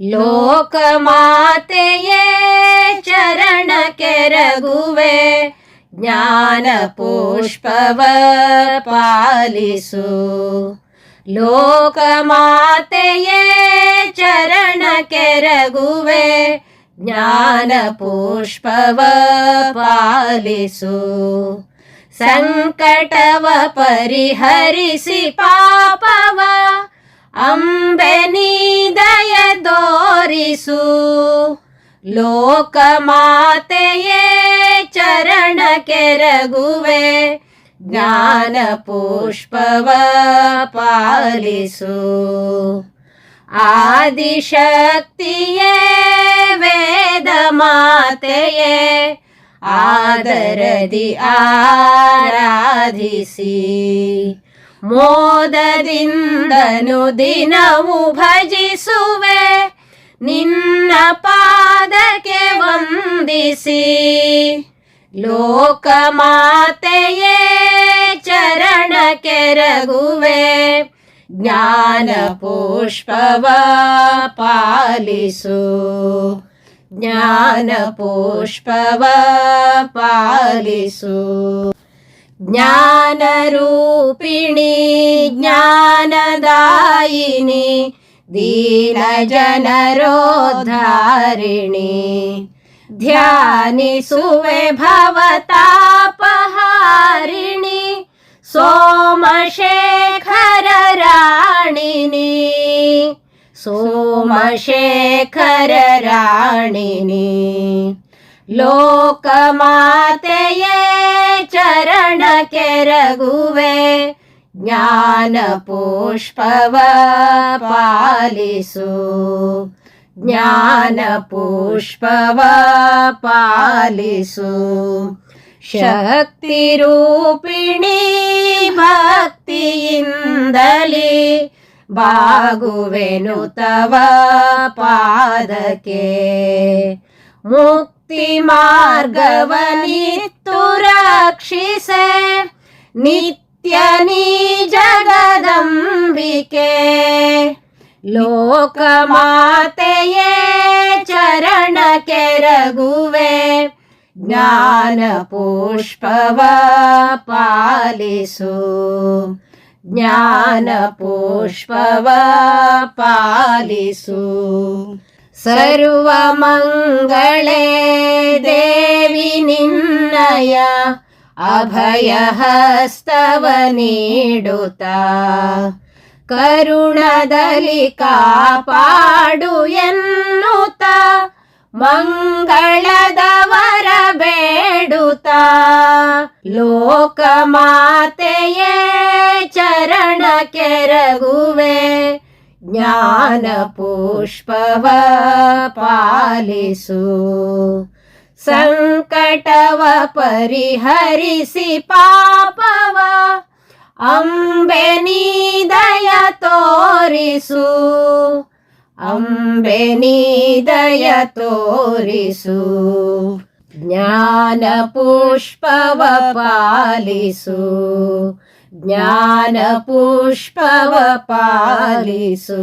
लोकमातये चरणके रघुवे ज्ञानपुष्पव पालिसु। लोकमातये चरणके रघुवे ज्ञानपुष्पव पालिसु। सङ्कटव परिहरिसि पापव अम्बे ದೋರಿಸು ಲೋಕಮಾತೆಯೇ ಚರಣ ಕೆರಗುವೆ, ಜ್ಞಾನ ಪುಷ್ಪವ ಪಾಲಿಸು. ಆದಿಶಕ್ತಿಯೇ ವೇದ ಮಾತೆಯೇ, ಆದರದಿ ಆರಾಧಿಸಿ. ಮೋದದಿಂದನು ದಿನವು ಭಜಿಸುವೆ ನಿನ್ನ ಪಾದಕ್ಕೆ ವಂದಿಸಿ. ಲೋಕಮಾತೆಯೇ ಚರಣ ಕೆರಗುವೆ ಜ್ಞಾನ ಪುಷ್ಪವ ಪಾಲಿಸು. ಜ್ಞಾನ ಪುಷ್ಪವ ಪಾಲಿಸು. ಜ್ಞಾನರೂಪಿಣಿ ಜ್ಞಾನದಾಯಿನಿ दीनजनरोद्धारिणि। ध्यानि सुवे भवतापहारिणि सोमशेखरराणिनि। सोमशेखरराणिनि। लोकमाते ये चरणकेरगुवे ज्ञानपुष्पव पालिषु ज्ञानपुष्पव पालिषु शक्तिरूपिणी भक्ति इन्दले बाहुवेनु तव पादके। मुक्तिमार्गवनिर्तुरक्षिस नि नित्यनी जगदम्बिके। लोकमातये चरणके रघुवे। ज्ञानपुष्पव पालिसु। ज्ञानपुष्पव पालिसु। सर्वमङ्गले देवि निन्दय ಅಭಯಹಸ್ತವ ನೀಡುತ್ತ. ಕರುಣದಲ್ಲಿ ಕಾಪಾಡು ಎನ್ನುತ್ತ. ಮಂಗಳದವರ ಬೇಡುತ್ತ. ಲೋಕ ಮಾತೆಯೇ ಚರಣ ಕೆರಗುವೆ. ಜ್ಞಾನ ಪುಷ್ಪವ ಪಾಲಿಸು. ಸಂಕಟವ ಪರಿಹರಿಸಿ ಪಾಪವ, ಅಂಬೆ ನೀ ದಯ ತೋರಿಸು, ಅಂಬೆ ತೋರಿಸು, ಜ್ಞಾನ ಪುಷ್ಪವ ಪಾಲಿಸು, ಜ್ಞಾನ ಪುಷ್ಪವ ಪಾಲಿಸು.